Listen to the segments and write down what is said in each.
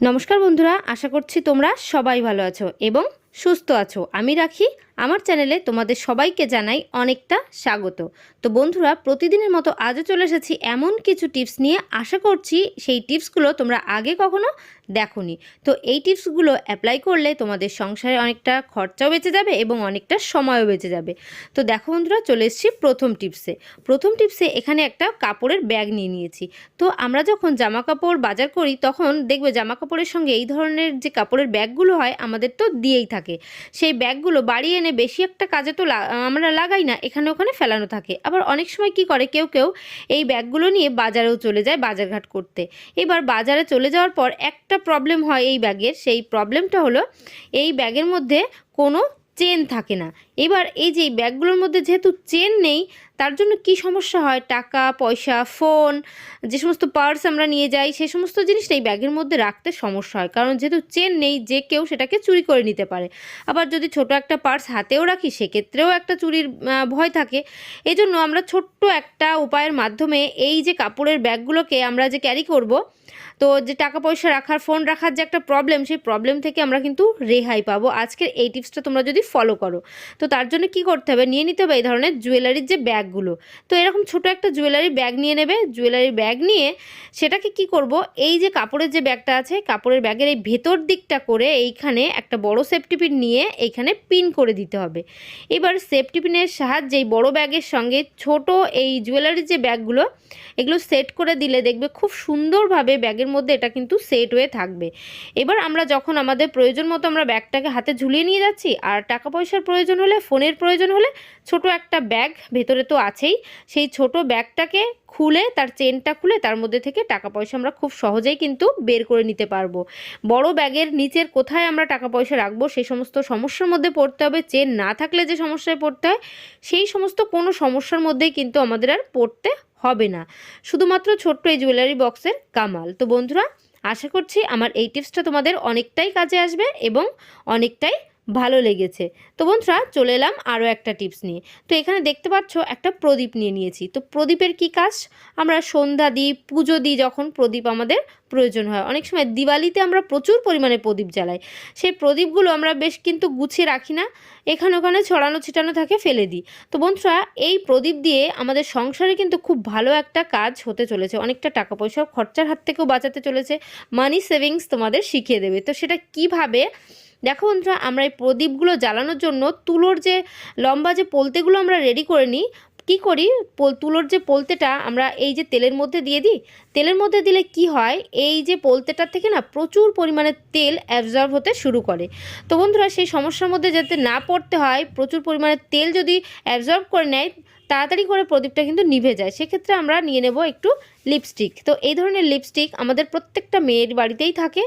নমস্কার বন্ধুরা আশা করছি তোমরা সবাই ভালো আছো এবং সুস্থ আছো। আমি রাখি আমার চ্যানেলে তোমাদের সবাইকে জানাই অনেকটা স্বাগত। তো বন্ধুরা, প্রতিদিনের মতো আজও চলে এসেছি এমন কিছু টিপস নিয়ে। আশা করছি সেই টিপসগুলো তোমরা আগে কখনো দেখোনি। তো এই টিপসগুলো অ্যাপ্লাই করলে তোমাদের সংসারে অনেকটা খরচাও বেঁচে যাবে এবং অনেকটা সময়ও বেঁচে যাবে। তো দেখো বন্ধুরা, চলে এসেছি প্রথম টিপসে। প্রথম টিপসে এখানে একটা কাপড়ের ব্যাগ নিয়ে নিয়েছি। তো আমরা যখন জামা কাপড় বাজার করি, তখন দেখবে জামা কাপড়ের সঙ্গে এই ধরনের যে কাপড়ের ব্যাগগুলো হয়, আমাদের তো দিয়েই থাকে। সেই ব্যাগগুলো বাড়ি এনে বেশি একটা কাজে তো আমরা লাগাই না, এখানে ওখানে ফেলানো থাকে। আবার অনেক সময় কি করে, কেউ কেউ এই ব্যাগগুলো নিয়ে বাজারেও চলে যায় বাজারঘাট করতে। এবার বাজারে চলে যাওয়ার পর একটা প্রবলেম হয় এই ব্যাগের, সেই প্রবলেমটা হলো এই ব্যাগের মধ্যে কোনো চেন থাকে না। এবার এই যে ব্যাগগুলোর মধ্যে যেহেতু চেন নেই, তার জন্য কি সমস্যা হয়? টাকা, পয়সা, ফোন, যে সমস্ত পার্স আমরা নিয়ে যাই সেই সমস্ত জিনিসটা এই ব্যাগের মধ্যে রাখতে সমস্যা হয়। কারণ যেহেতু চেন নেই, যে কেউ সেটাকে চুরি করে নিতে পারে। আবার যদি ছোট একটা পার্স হাতেও রাখি, সেক্ষেত্রেও একটা চুরির ভয় থাকে। এই জন্য আমরা ছোট্ট একটা উপায়ের মাধ্যমে এই যে কাপড়ের ব্যাগগুলোকে আমরা যে ক্যারি করব, তো যে টাকা পয়সা রাখার, ফোন রাখার যে একটা প্রবলেম সেই প্রবলেম থেকে আমরা কিন্তু রেহাই পাবো। আজকের এই টিপসটা তোমরা যদি ফলো করো। তো তার জন্য কি করতে হবে? নিয়ে নিতে হবে এই ধরনের জুয়েলারির যে ব্যাগগুলো। তো এরকম ছোট একটা জুয়েলারি ব্যাগ নিয়ে নেবে। জুয়েলারি ব্যাগ নিয়ে সেটাকে কি করব? এই যে কাপড়ের যে ব্যাগটা আছে, কাপড়ের ব্যাগের এই ভেতর দিকটা করে এইখানে একটা বড় সেফটি পিন নিয়ে এইখানে পিন করে দিতে হবে। এবার সেফটি পিনের সাহায্যে এই বড় ব্যাগের সঙ্গে ছোট এই জুয়েলারির যে ব্যাগগুলো, এগুলো সেট করে দিলে দেখবে খুব সুন্দরভাবে ব্যাগের মধ্যে এটা কিন্তু সেট হয়ে থাকবে। এবার আমরা যখন আমাদের প্রয়োজন মতো আমরা ব্যাগটাকে হাতে ঝুলিয়ে নিয়ে যাচ্ছি, আর টাকা পয়সার প্রয়োজন হলে ফোনের প্রয়োজন হলে ছোট একটা ব্যাগ ভেতরে তো আছেই। সেই ছোট ব্যাগটাকে খুলে, তার চেনটা খুলে, তার মধ্যে থেকে টাকা পয়সা আমরা খুব সহজেই কিন্তু বের করে নিতে পারব। বড় ব্যাগের নিচের কোথায় আমরা টাকা পয়সা রাখব সেই সমস্ত সমস্যার মধ্যে পড়তে হবে। চেন না থাকলে যে সমস্যায় পড়তে হয়, সেই সমস্ত কোনো সমস্যার মধ্যেই কিন্তু আমাদের আর পড়তে হবে না। শুধুমাত্র ছোট্ট এই জুয়েলারি বক্সের কামাল। তো বন্ধুরা, আশা করছি আমার এই টিপসটা তোমাদের অনেকটাই কাজে আসবে এবং অনেকটাই ভালো লেগেছে। তো বন্ধুরা, চলে এলাম আরও একটা টিপস নিয়ে। তো এখানে দেখতে পাচ্ছ, একটা প্রদীপ নিয়ে নিয়েছি। তো প্রদীপের কি কাজ? আমরা সন্ধ্যা দিই, পুজো দিই যখন প্রদীপ আমাদের প্রয়োজন হয়। অনেক সময় দিওয়ালিতে আমরা প্রচুর পরিমাণে প্রদীপ জ্বালাই। সেই প্রদীপগুলো আমরা বেশ কিন্তু গুছিয়ে রাখি না। এখানে ওখানে ছড়ানো ছিটানো থাকে, ফেলে দিই। তো বন্ধুরা, এই প্রদীপ দিয়ে আমাদের সংসারে কিন্তু খুব ভালো একটা কাজ হতে চলেছে। অনেকটা টাকা পয়সা খরচার হাত থেকেও বাঁচাতে চলেছে। মানি সেভিংস তোমাদের শিখিয়ে দেবে। তো সেটা কীভাবে দেখো বন্ধুরা, আমরা এই প্রদীপগুলো জ্বালানোর জন্য তুলোর যে লম্বা যে পোলতেগুলো আমরা রেডি করে নিই, কী করি? তুলোর যে পোলতেটা আমরা এই যে তেলের মধ্যে দিয়ে দিই, তেলের মধ্যে দিলে কি হয়? এই যে পোলতেটার থেকে না প্রচুর পরিমাণে তেল অ্যাবজর্ব হতে শুরু করে। তো বন্ধুরা, সেই সমস্যার মধ্যে যাতে না পড়তে হয়, প্রচুর পরিমাণে তেল যদি অ্যাবজর্ব করে নেয় তাড়াতাড়ি করে প্রদীপটা কিন্তু নিভে যায়। সেক্ষেত্রে আমরা নিয়ে নেব একটু লিপস্টিক তো এই ধরনের লিপস্টিক আমাদের প্রত্যেকটা মেয়ের বাড়িতেই থাকে।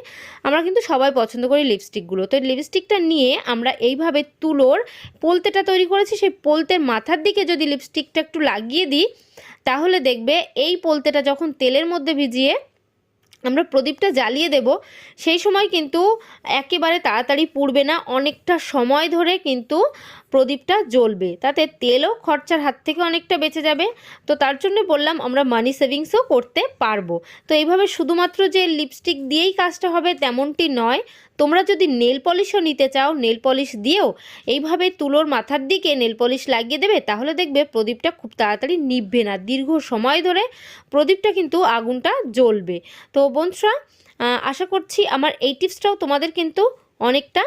আমরা কিন্তু সবাই পছন্দ করি লিপস্টিকগুলো তো লিপস্টিকটা নিয়ে আমরা এইভাবে তুলোর পোলতেটা তৈরি করেছি। সেই পোলতের মাথার দিকে যদি লিপস্টিকটা একটু লাগিয়ে দিই, তাহলে দেখবে এই পোলতেটা যখন তেলের মধ্যে ভিজিয়ে আমরা প্রদীপটা জ্বালিয়ে দেব, সেই সময় কিন্তু একেবারে তাড়াতাড়ি পুড়বে না। অনেকটা সময় ধরে কিন্তু প্রদীপটা জ্বলবে। তাতে তেলও খরচার হাত থেকে অনেকটা বেঁচে যাবে। তো তার জন্য বললাম, আমরা মানি সেভিংসও করতে পারব। তো এইভাবে শুধুমাত্র যে লিপস্টিক দিয়েই কাজটা হবে তেমনটি নয়। তোমরা যদি নেল পলিশও নিতে চাও নেল পলিশ দিয়েও এইভাবে তুলোর মাথার দিকে নেল পলিশ লাগিয়ে দেবে, তাহলে দেখবে প্রদীপটা খুব তাড়াতাড়ি নিভবে না। দীর্ঘ সময় ধরে প্রদীপটা কিন্তু আগুনটা জ্বলবে। তো বন্ধুরা আশা করছি আমার এই টিপসটাও তোমাদের কিন্তু অনেকটা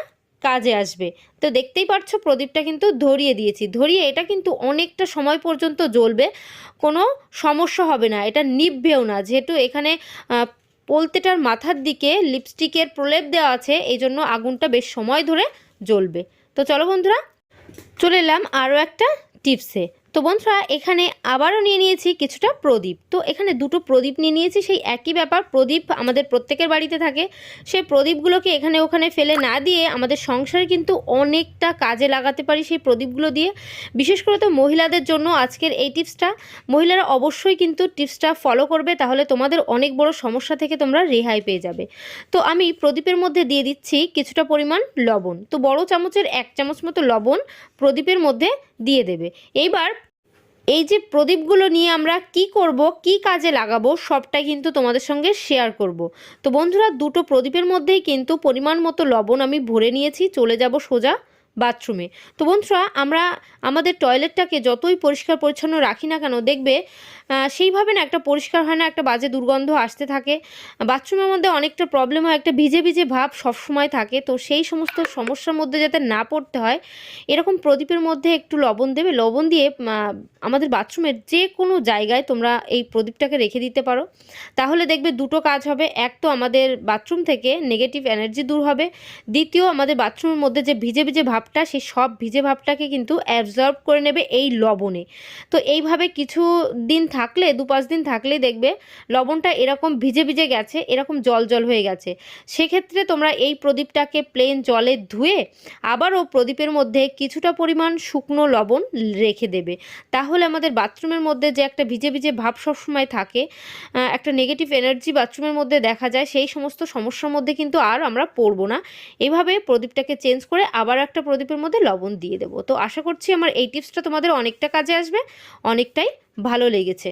কাজে আসবে। তো দেখতেই পারছ প্রদীপটা কিন্তু ধরিয়ে দিয়েছি। ধরিয়ে এটা কিন্তু অনেকটা সময় পর্যন্ত জ্বলবে, কোনো সমস্যা হবে না, এটা নিভবেও না। যেহেতু এখানে পোলতেটার মাথার দিকে লিপস্টিকের প্রলেপ দেওয়া আছে এই জন্য আগুনটা বেশ সময় ধরে জ্বলবে। তো চলো বন্ধুরা, চলে এলাম আরও একটা টিপসে। তো বন্ধুরা, এখানে আবারও নিয়ে নিয়েছি কিছুটা প্রদীপ। তো এখানে দুটো প্রদীপ নিয়ে নিয়েছি, সেই একই ব্যাপার, প্রদীপ আমাদের প্রত্যেকের বাড়িতে থাকে। সেই প্রদীপগুলোকে এখানে ওখানে ফেলে না দিয়ে আমাদের সংসারে কিন্তু অনেকটা কাজে লাগাতে পারি সেই প্রদীপগুলো দিয়ে। বিশেষ করে তো মহিলাদের জন্য আজকের এই টিপসটা। মহিলারা অবশ্যই কিন্তু টিপসটা ফলো করবে, তাহলে তোমাদের অনেক বড় সমস্যা থেকে তোমরা রেহাই পেয়ে যাবে। তো আমি প্রদীপের মধ্যে দিয়ে দিচ্ছি কিছুটা পরিমাণ লবণ। তো বড় চামচের এক চামচ মতো লবণ প্রদীপের মধ্যে দিয়ে দেবে। এইবার এই যে প্রদীপগুলো নিয়ে আমরা কি করব, কি কাজে লাগাবো সবটাই কিন্তু তোমাদের সঙ্গে শেয়ার করব। তো বন্ধুরা, দুটো প্রদীপের মধ্যেই কিন্তু পরিমাণ মতো লবণ আমি ভরে নিয়েছি, চলে যাব সোজা বাথরুমে। তো বন্ধুরা, আমরা আমাদের টয়লেটটাকে যতই পরিষ্কার পরিচ্ছন্ন রাখি না কেন, দেখবে সেইভাবে না একটা পরিষ্কার হয় না, একটা বাজে দুর্গন্ধ আসতে থাকে। বাথরুমের মধ্যে অনেকটা প্রবলেম হয়, একটা ভিজে ভিজে ভাব সবসময় থাকে। তো সেই সমস্ত সমস্যার মধ্যে যাতে না পড়তে হয়, এরকম প্রদীপের মধ্যে একটু লবণ দেবে। লবণ দিয়ে আমাদের বাথরুমের যে কোনো জায়গায় তোমরা এই প্রদীপটাকে রেখে দিতে পারো। তাহলে দেখবে দুটো কাজ হবে। এক তো আমাদের বাথরুম থেকে নেগেটিভ এনার্জি দূর হবে। দ্বিতীয়, আমাদের বাথরুমের মধ্যে যে ভিজে ভিজে ভাবটা, সেই সব ভিজে ভাবটাকে কিন্তু অ্যাবজর্ব করে নেবে এই লবণে। তো এইভাবে কিছু দিন থাকলে, দু পাঁচ দিন থাকলেই দেখবে লবণটা এরকম ভিজে ভিজে গেছে, এরকম জল জল হয়ে গেছে। সেক্ষেত্রে তোমরা এই প্রদীপটাকে প্লেন জলে ধুয়ে আবারও প্রদীপের মধ্যে কিছুটা পরিমাণ শুকনো লবণ রেখে দেবে। তাহলে আমাদের বাথরুমের মধ্যে যে একটা ভিজে ভিজে ভাব সবসময় থাকে একটা নেগেটিভ এনার্জি বাথরুমের মধ্যে দেখা যায়, সেই সমস্ত সমস্যার মধ্যে কিন্তু আর আমরা পড়ব না। এভাবে প্রদীপটাকে চেঞ্জ করে আবার একটা প্রদীপের মধ্যে লবণ দিয়ে দেবো। তো আশা করছি আমার এই টিপসটা তোমাদের অনেকটা কাজে আসবে, অনেকটাই ভালো লেগেছে।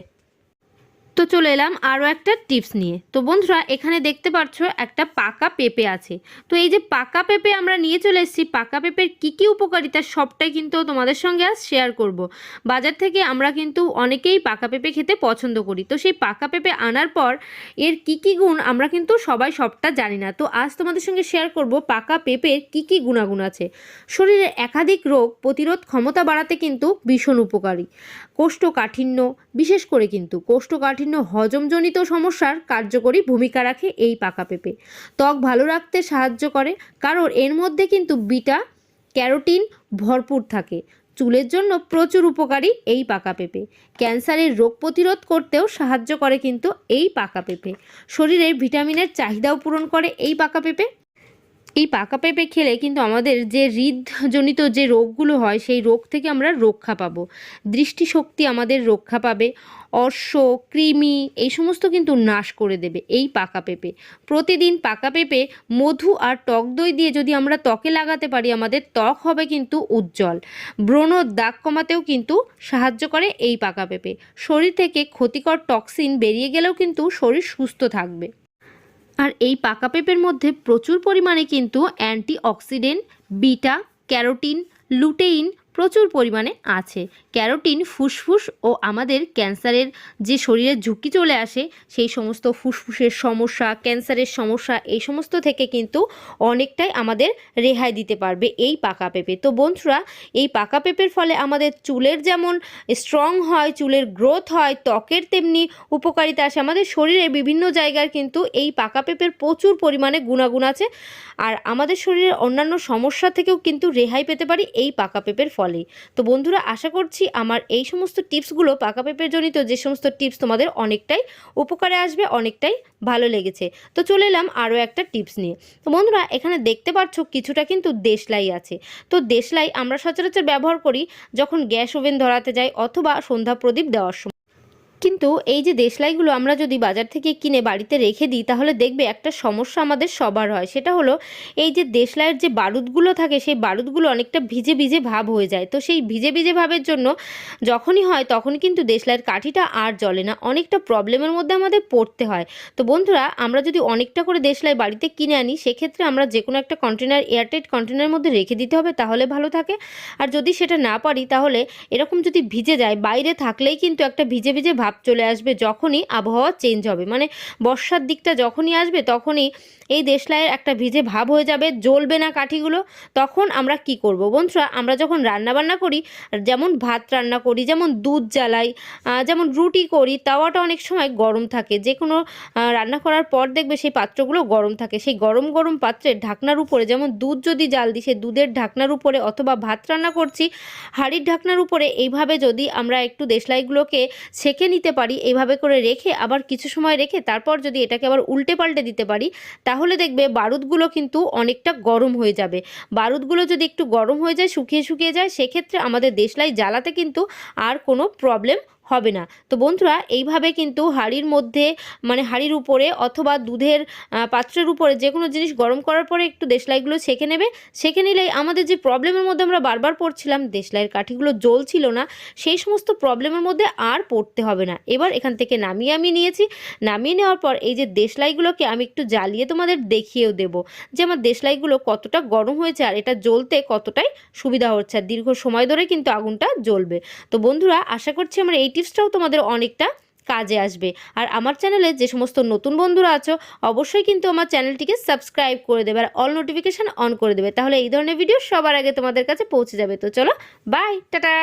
তো চলে এলাম আরও একটা টিপস নিয়ে। তো বন্ধুরা, এখানে দেখতে পাচ্ছ একটা পাকা পেঁপে আছে। তো এই যে পাকা পেঁপে আমরা নিয়ে চলে এসেছি, পাকা পেঁপের কী কী উপকারিতা সবটাই কিন্তু তোমাদের সঙ্গে আজ শেয়ার করব। বাজার থেকে আমরা কিন্তু অনেকেই পাকা পেঁপে খেতে পছন্দ করি। তো সেই পাকা পেঁপে আনার পর এর কী কী গুণ আমরা কিন্তু সবাই সবটা জানি না। তো আজ তোমাদের সঙ্গে শেয়ার করব পাকা পেঁপের কী কী গুণাগুণ আছে। শরীরে একাধিক রোগ প্রতিরোধ ক্ষমতা বাড়াতে কিন্তু ভীষণ উপকারী। কোষ্ঠকাঠিন্য, বিশেষ করে কিন্তু কোষ্ঠকাঠিন্য হজমজনিত সমস্যার কার্যকরী ভূমিকা রাখে এই পাকা পেঁপে। ত্বক ভালো রাখতে সাহায্য করে, কারণ এর মধ্যে কিন্তু বিটা, ক্যারোটিন ভরপুর থাকে। চুলের জন্য প্রচুর উপকারী এই পাকা পেঁপে। ক্যান্সারের রোগ প্রতিরোধ করতেও সাহায্য করে কিন্তু এই পাকা পেঁপে। শরীরের ভিটামিনের চাহিদাও পূরণ করে এই পাকা পেঁপে। এই পাকা পেঁপে খেলে কিন্তু আমাদের যে হৃদজনিত যে রোগগুলো হয়, সেই রোগ থেকে আমরা রক্ষা পাবো। দৃষ্টিশক্তি আমাদের রক্ষা পাবে। অর্শ, কৃমি এই সমস্ত কিন্তু নাশ করে দেবে এই পাকা পেঁপে। প্রতিদিন পাকা পেঁপে, মধু আর টক দই দিয়ে যদি আমরা ত্বকে লাগাতে পারি, আমাদের ত্বক হবে কিন্তু উজ্জ্বল। ব্রণ দাগ কমাতেও কিন্তু সাহায্য করে এই পাকা পেঁপে। শরীর থেকে ক্ষতিকর টক্সিন বেরিয়ে গেলেও কিন্তু শরীর সুস্থ থাকবে। আর এই পাকা পেঁপের মধ্যে প্রচুর পরিমাণে কিন্তু antioxidant beta carotene lutein প্রচুর পরিমাণে আছে। ক্যারোটিন, ফুসফুস ও আমাদের ক্যান্সারের যে শরীরে ঝুঁকি চলে আসে, সেই সমস্ত ফুসফুসের সমস্যা, ক্যান্সারের সমস্যা, এই সমস্ত থেকে কিন্তু অনেকটাই আমাদের রেহাই দিতে পারবে এই পাকা পেঁপে। তো বন্ধুরা, এই পাকা পেঁপের ফলে আমাদের চুলের যেমন স্ট্রং হয়, চুলের গ্রোথ হয়, ত্বকের তেমনি উপকারিতা আসে, আমাদের শরীরে বিভিন্ন জায়গার কিন্তু এই পাকা পেঁপের প্রচুর পরিমাণে গুণাগুণ আছে। আর আমাদের শরীরের অন্যান্য সমস্যা থেকেও কিন্তু রেহাই পেতে পারি এই পাকা পেঁপের ফলে। তো বন্ধুরা, আশা করছি আমার এই সমস্ত টিপসগুলো পাকা পেঁপের জনিত যে সমস্ত টিপস তোমাদের অনেকটাই উপকারে আসবে, অনেকটাই ভালো লেগেছে। তো চলে এলাম আরও একটা টিপস নিয়ে। তো বন্ধুরা, এখানে দেখতে পাচ্ছ কিছুটা কিন্তু দেশলাই আছে। তো দেশলাই আমরা সচরাচর ব্যবহার করি যখন গ্যাস ওভেন ধরাতে যাই অথবা সন্ধ্যা প্রদীপ দেওয়ার সময়। কিন্তু এই যে দেশলাইগুলো আমরা যদি বাজার থেকে কিনে বাড়িতে রেখে দিই, তাহলে দেখবে একটা সমস্যা আমাদের সবার হয়। সেটা হলো এই যে দেশলাইয়ের যে বারুদগুলো থাকে, সেই বারুদগুলো অনেকটা ভিজে ভিজে ভাব হয়ে যায়। তো সেই ভিজে ভিজে ভাবের জন্য যখনই হয় তখন কিন্তু দেশলাইয়ের কাঠিটা আর জ্বলে না। অনেকটা প্রবলেমের মধ্যে আমাদের পড়তে হয়। তো বন্ধুরা, আমরা যদি অনেকটা করে দেশলাই বাড়িতে কিনে আনি, সেক্ষেত্রে আমরা যে কোনো একটা কন্টেনার এয়ারটাইট কন্টেনারের মধ্যে রেখে দিতে হবে, তাহলে ভালো থাকে। আর যদি সেটা না পারি, তাহলে এরকম যদি ভিজে যায়, বাইরে থাকলেই কিন্তু একটা ভিজে ভিজে ভাব চলে আসবে যখনই আবহাওয়া চেঞ্জ হবে। মানে বর্ষার দিকটা যখনই আসবে তখনই এই দেশলাইয়ের একটা ভিজে ভাব হয়ে যাবে, জ্বলবে না কাঠিগুলো, তখন আমরা কি করব? বন্ধুরা, আমরা যখন রান্না বান্না করি, যেমন ভাত রান্না করি, যেমন দুধ জ্বালাই যেমন রুটি করি, তাওয়াটা অনেক সময় গরম থাকে। যে কোনো রান্না করার পর দেখবে সেই পাত্রগুলো গরম থাকে। সেই গরম গরম পাত্রের ঢাকনার উপরে, যেমন দুধ যদি জাল দিই, সেই দুধের ঢাকনার উপরে অথবা ভাত রান্না করছি, হাঁড়ির ঢাকনার উপরে, এইভাবে যদি আমরা একটু দেশলাইগুলোকে ছেঁকে নিতে পারি এইভাবে করে রেখে আবার কিছু সময় রেখে তারপর যদি এটাকে আবার উল্টে পাল্টে দিতে পারি, তাহলে দেখবে বারুদগুলো কিন্তু অনেকটা গরম হয়ে যাবে। বারুদগুলো যদি একটু গরম হয়ে যায়, শুকিয়ে শুকিয়ে যায়, সেক্ষেত্রে আমাদের দেশলাই জ্বালাতে কিন্তু আর কোনো প্রবলেম হবে না। তো বন্ধুরা, এইভাবে কিন্তু হাঁড়ির মধ্যে মানে হাঁড়ির উপরে অথবা দুধের পাত্রের উপরে যে কোনো জিনিস গরম করার পরে একটু দেশলাইগুলো ছেঁকে নেবে। ছেঁকে নিলেই আমাদের যে প্রবলেমের মধ্যে আমরা বারবার পড়ছিলাম, দেশলাইয়ের কাঠিগুলো জ্বলছিল না, সেই সমস্ত প্রবলেমের মধ্যে আর পড়তে হবে না। এবার এখান থেকে নামিয়ে আমি নিয়েছি। নামিয়ে নেওয়ার পর এই যে দেশলাইগুলোকে আমি একটু জ্বালিয়ে তোমাদের দেখিয়েও দেবো যে আমার দেশলাইগুলো কতটা গরম হয়েছে আর এটা জ্বলতে কতটাই সুবিধা হচ্ছে। আর দীর্ঘ সময় ধরে কিন্তু আগুনটা জ্বলবে। তো বন্ধুরা, আশা করছি আমার এই টিপসটাও তোমাদের অনেকটা কাজে আসবে। আর আমার চ্যানেলে যে সমস্ত নতুন বন্ধুরা আছো, অবশ্যই কিন্তু আমার চ্যানেলটিকে সাবস্ক্রাইব করে দেবে আর অল নোটিফিকেশান অন করে দেবে। তাহলে এই ধরনের ভিডিও সবার আগে তোমাদের কাছে পৌঁছে যাবে। তো চলো, বাই, টাটা!